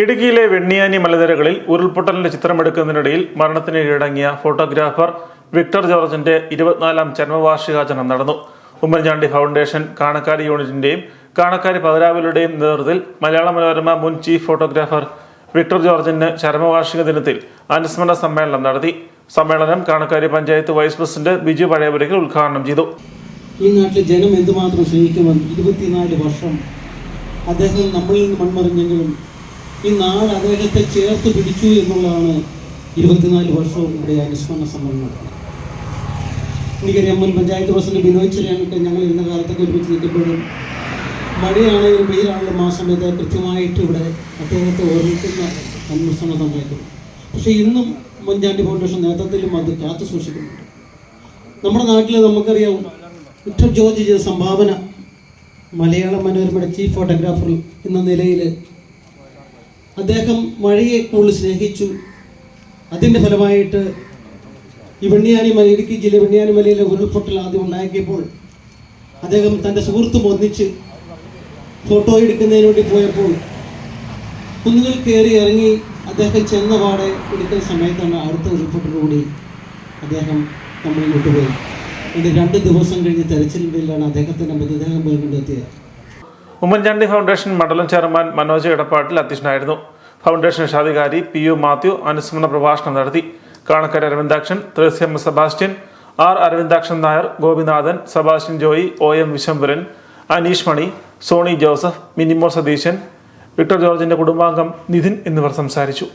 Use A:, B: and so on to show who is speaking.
A: ഇടുക്കിയിലെ വെണ്ണിയാനി മലനിരകളിൽ ഉരുൾപൊട്ടലിന്റെ ചിത്രമെടുക്കുന്നതിനിടയിൽ മരണത്തിന് കീഴടങ്ങിയ ഫോട്ടോഗ്രാഫർ വിക്ടർ ജോർജിന്റെ ഇരുപത്തിനാലാം ചരമവാർഷികാചരണം നടന്നു. ഉമ്മൻചാണ്ടി ഫൗണ്ടേഷൻ കാണക്കാരി യൂണിറ്റിന്റെയും കാണക്കാരി പതിരാവിലുടെയും നേതൃത്വത്തിൽ മലയാള മനോരമ മുൻ ചീഫ് ഫോട്ടോഗ്രാഫർ വിക്ടർ ജോർജിന് ചരമവാർഷിക ദിനത്തിൽ അനുസ്മരണ സമ്മേളനം നടത്തി. സമ്മേളനം കാണക്കാരി പഞ്ചായത്ത് വൈസ് പ്രസിഡന്റ് ബിജു പഴയപുരയ്ക്ക് ഉദ്ഘാടനം ചെയ്തു.
B: ഈ നാട്ടിലെ ജനം എന്തുമാത്രം സ്നേഹിക്കുമെന്ന് ഇരുപത്തിനാല് വർഷം അദ്ദേഹം നമ്മളിൽ നിന്ന് മൺമറിഞ്ഞെങ്കിലും ഈ നാട് അദ്ദേഹത്തെ ചേർത്ത് പിടിച്ചു എന്നുള്ളതാണ് ഇരുപത്തിനാല് വർഷവും ഇവിടെ അനുസ്മരണ സമ്മേളനം എനിക്കറിയാം മുൻ പഞ്ചായത്ത് പ്രസിഡന്റ് ബിനോയ് ചെറിയാനൊക്കെ ഞങ്ങൾ ഇരുന്ന കാലത്തൊക്കെ ഒരുമിച്ച് നിൽക്കുമ്പോഴും മഴയാണെങ്കിലും വെയിലാണെങ്കിലും ആ സമയത്ത് കൃത്യമായിട്ട് ഇവിടെ അദ്ദേഹത്തെ ഓർമ്മിക്കുന്ന അനുസ്മരണ സമ്മേളിക്കും പക്ഷേ ഇന്നും മുൻചാണ്ടി ഫൗണ്ടേഷൻ നേതൃത്വത്തിലും അത് കാത്തു സൂക്ഷിക്കുന്നുണ്ട്. നമ്മുടെ നാട്ടിൽ നമുക്കറിയാം വിക്ടർ ജോർജ് ചെയ്ത സംഭാവന മലയാള മനോരമയുടെ ചീഫ് ഫോട്ടോഗ്രാഫർ എന്ന നിലയിൽ അദ്ദേഹം മഴയെ കൂടുതൽ സ്നേഹിച്ചു. അതിന്റെ ഫലമായിട്ട് ഈ വെണ്ണിയാനി മല ഇടുക്കി ജില്ല വെണ്ണിയാനി മലയിലെ ഉരുൾപൊട്ടൽ ആദ്യം ഉണ്ടാക്കിയപ്പോൾ അദ്ദേഹം തന്റെ സുഹൃത്തും ഒന്നിച്ച് ഫോട്ടോ എടുക്കുന്നതിന് വേണ്ടി പോയപ്പോൾ കുന്നുകൾ കയറി ഇറങ്ങി അദ്ദേഹം ചെന്ന പാടെ എടുക്കുന്ന സമയത്താണ് അടുത്ത ഉരുൾപൊട്ടലോടി അദ്ദേഹം നമ്മളിൽ വിട്ടുപോയി. ഇത് രണ്ട് ദിവസം കഴിഞ്ഞ് തെരച്ചിലിലാണ് അദ്ദേഹത്തിന്റെ മൃതദേഹം കണ്ടെത്തിയത്
A: ഉമ്മൻചാണ്ടി ഫൗണ്ടേഷൻ മണ്ഡലം ചെയർമാൻ മനോജ് എടപ്പാട്ടിൽ അധ്യക്ഷനായിരുന്നു. ഫൗണ്ടേഷൻ രക്ഷാധികാരി പി യു മാത്യു അനുസ്മരണ പ്രഭാഷണം നടത്തി. Kanakkara Aravindakshan Thresiam Sebastian R Aravindakshan Nair Gopinathan Sebastian Joy O M Vishambharan Aneesh Mani Sony Joseph Minimol Satheesan Victor ജോർജിന്റെ കുടുംബാംഗം നിതിൻ എന്നിവർ സംസാരിച്ചു.